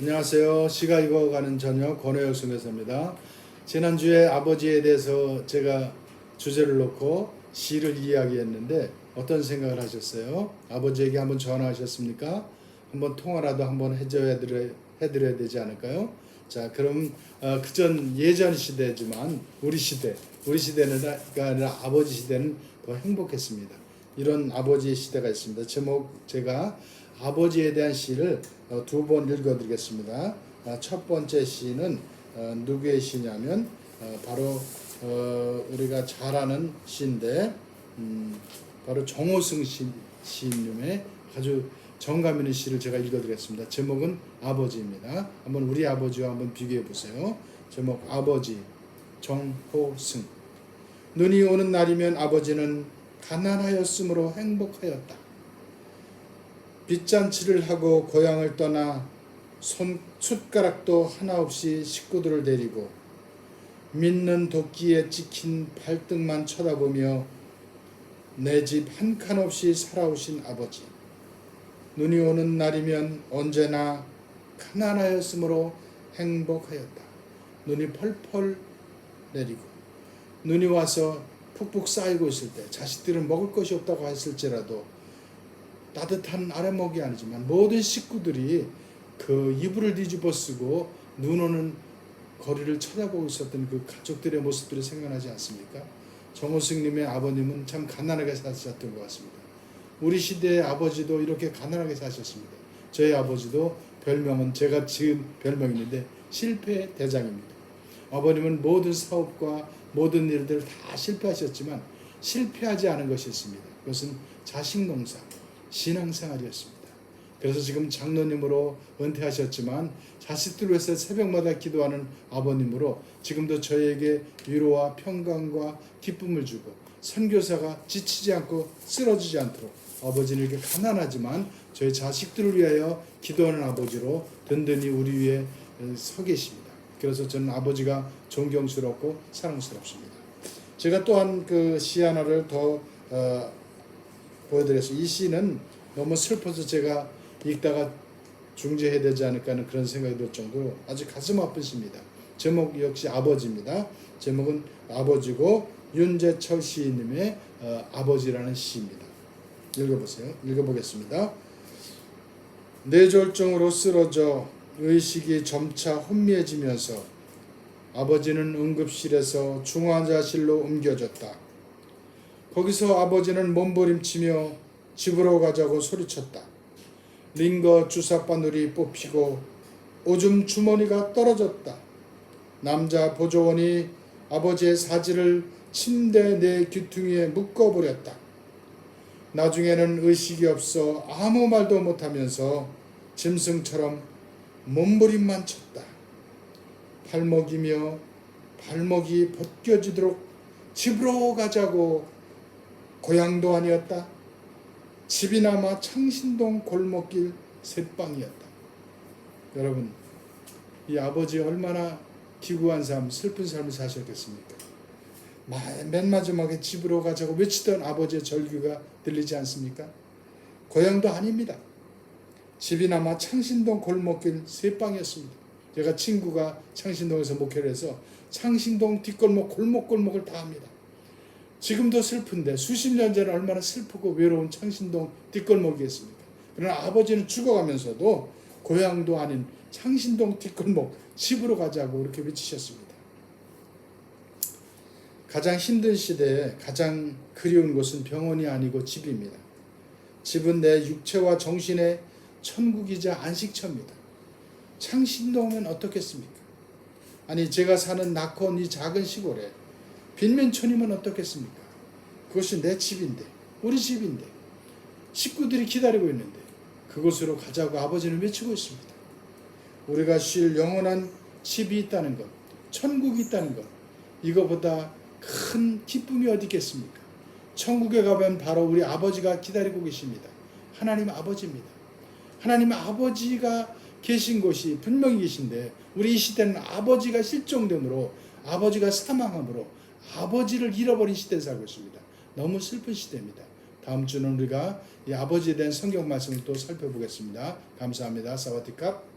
안녕하세요. 시가 익어가는 저녁 권혜혁 선교사입니다. 지난주에 아버지에 대해서 제가 주제를 놓고 시를 이야기했는데 어떤 생각을 하셨어요? 아버지에게 한번 전화하셨습니까? 한번 통화라도 한번 해줘야 드려, 해드려야 되지 않을까요? 자, 그럼 어, 그전 예전 시대지만 우리 시대, 우리 시대는 아니라 아버지 시대는 더 행복했습니다. 이런 아버지의 시대가 있습니다. 제목 제가 아버지에 대한 시를 어, 두번 읽어드리겠습니다. 아, 첫 번째 시는 어, 누구의 시냐면 어, 바로 어, 우리가 잘 아는 시인데 음, 바로 정호승 시, 시인님의 아주 정감 있는 시를 제가 읽어드리겠습니다. 제목은 아버지입니다. 한번 우리 아버지와 한번 비교해 보세요. 제목 아버지 정호승 눈이 오는 날이면 아버지는 가난하였으므로 행복하였다. 빚잔치를 하고 고향을 떠나 손 숟가락도 하나 없이 식구들을 데리고 믿는 도끼에 찍힌 발등만 쳐다보며 내 집 한 칸 없이 살아오신 아버지. 눈이 오는 날이면 언제나 가난하였으므로 행복하였다. 눈이 펄펄 내리고 눈이 와서 푹푹 쌓이고 있을 때 자식들은 먹을 것이 없다고 했을지라도 따뜻한 아랫목이 아니지만 모든 식구들이 그 이불을 뒤집어 쓰고 눈 오는 거리를 쳐다보고 있었던 그 가족들의 모습들이 생각나지 않습니까? 정호승님의 아버님은 참 가난하게 사셨던 것 같습니다. 우리 시대의 아버지도 이렇게 가난하게 사셨습니다. 저희 아버지도 별명은 제가 지은 별명인데 실패 대장입니다. 아버님은 모든 사업과 모든 일들 다 실패하셨지만 실패하지 않은 것이 있습니다. 그것은 자식 농사, 신앙생활이었습니다. 그래서 지금 장로님으로 은퇴하셨지만 자식들을 위해서 새벽마다 기도하는 아버님으로 지금도 저에게 위로와 평강과 기쁨을 주고 선교사가 지치지 않고 쓰러지지 않도록 아버지는 이렇게 가난하지만 저희 자식들을 위하여 기도하는 아버지로 든든히 우리 위에 서 계십니다. 그래서 저는 아버지가 존경스럽고 사랑스럽습니다. 제가 또한 그 시 하나를 더 어, 보여드렸어요. 이 시는 너무 슬퍼서 제가 읽다가 중재해야 되지 않을까 하는 그런 생각이 들 정도로 아주 가슴 아픈 시입니다. 제목 역시 아버지입니다. 제목은 아버지고 윤재철 시인님의 어, 아버지라는 시입니다. 읽어보세요. 읽어보겠습니다. 뇌졸중으로 쓰러져 의식이 점차 혼미해지면서 아버지는 응급실에서 중환자실로 옮겨졌다. 거기서 아버지는 몸부림치며 집으로 가자고 소리쳤다. 링거 주사 바늘이 뽑히고 오줌 주머니가 떨어졌다. 남자 보조원이 아버지의 사지를 침대 내 귀퉁이에 묶어버렸다. 나중에는 의식이 없어 아무 말도 못하면서 짐승처럼 몸부림만 쳤다. 발목이며 발목이 벗겨지도록 집으로 가자고 고향도 아니었다. 집이나마 창신동 골목길 셋방이었다. 여러분, 이 아버지 얼마나 기구한 삶, 슬픈 삶을 사셨겠습니까? 마- 맨 마지막에 집으로 가자고 외치던 아버지의 절규가 들리지 않습니까? 고향도 아닙니다. 집이나마 창신동 골목길 셋방이었습니다. 제가 친구가 창신동에서 목회를 해서 창신동 뒷골목 골목골목을 다 합니다. 지금도 슬픈데 수십 년 전에 얼마나 슬프고 외로운 창신동 뒷골목이었습니까? 그러나 아버지는 죽어가면서도 고향도 아닌 창신동 뒷골목 집으로 가자고 이렇게 외치셨습니다. 가장 힘든 시대에 가장 그리운 곳은 병원이 아니고 집입니다. 집은 내 육체와 정신의 천국이자 안식처입니다. 창신동은 어떻겠습니까? 아니 제가 사는 낙원 이 작은 시골에 빈민촌이면 어떻겠습니까? 그것이 내 집인데 우리 집인데 식구들이 기다리고 있는데 그곳으로 가자고 아버지는 외치고 있습니다. 우리가 쉴 영원한 집이 있다는 것, 천국이 있다는 것, 이거보다 큰 기쁨이 어디 있겠습니까? 천국에 가면 바로 우리 아버지가 기다리고 계십니다. 하나님 아버지입니다. 하나님 아버지가 계신 곳이 분명히 계신데 우리 이 시대는 아버지가 실종됨으로 아버지가 사망함으로 아버지를 잃어버린 시대에 살고 있습니다. 너무 슬픈 시대입니다. 다음 주는 우리가 이 아버지에 대한 성경 말씀을 또 살펴보겠습니다. 감사합니다. 사와디캅.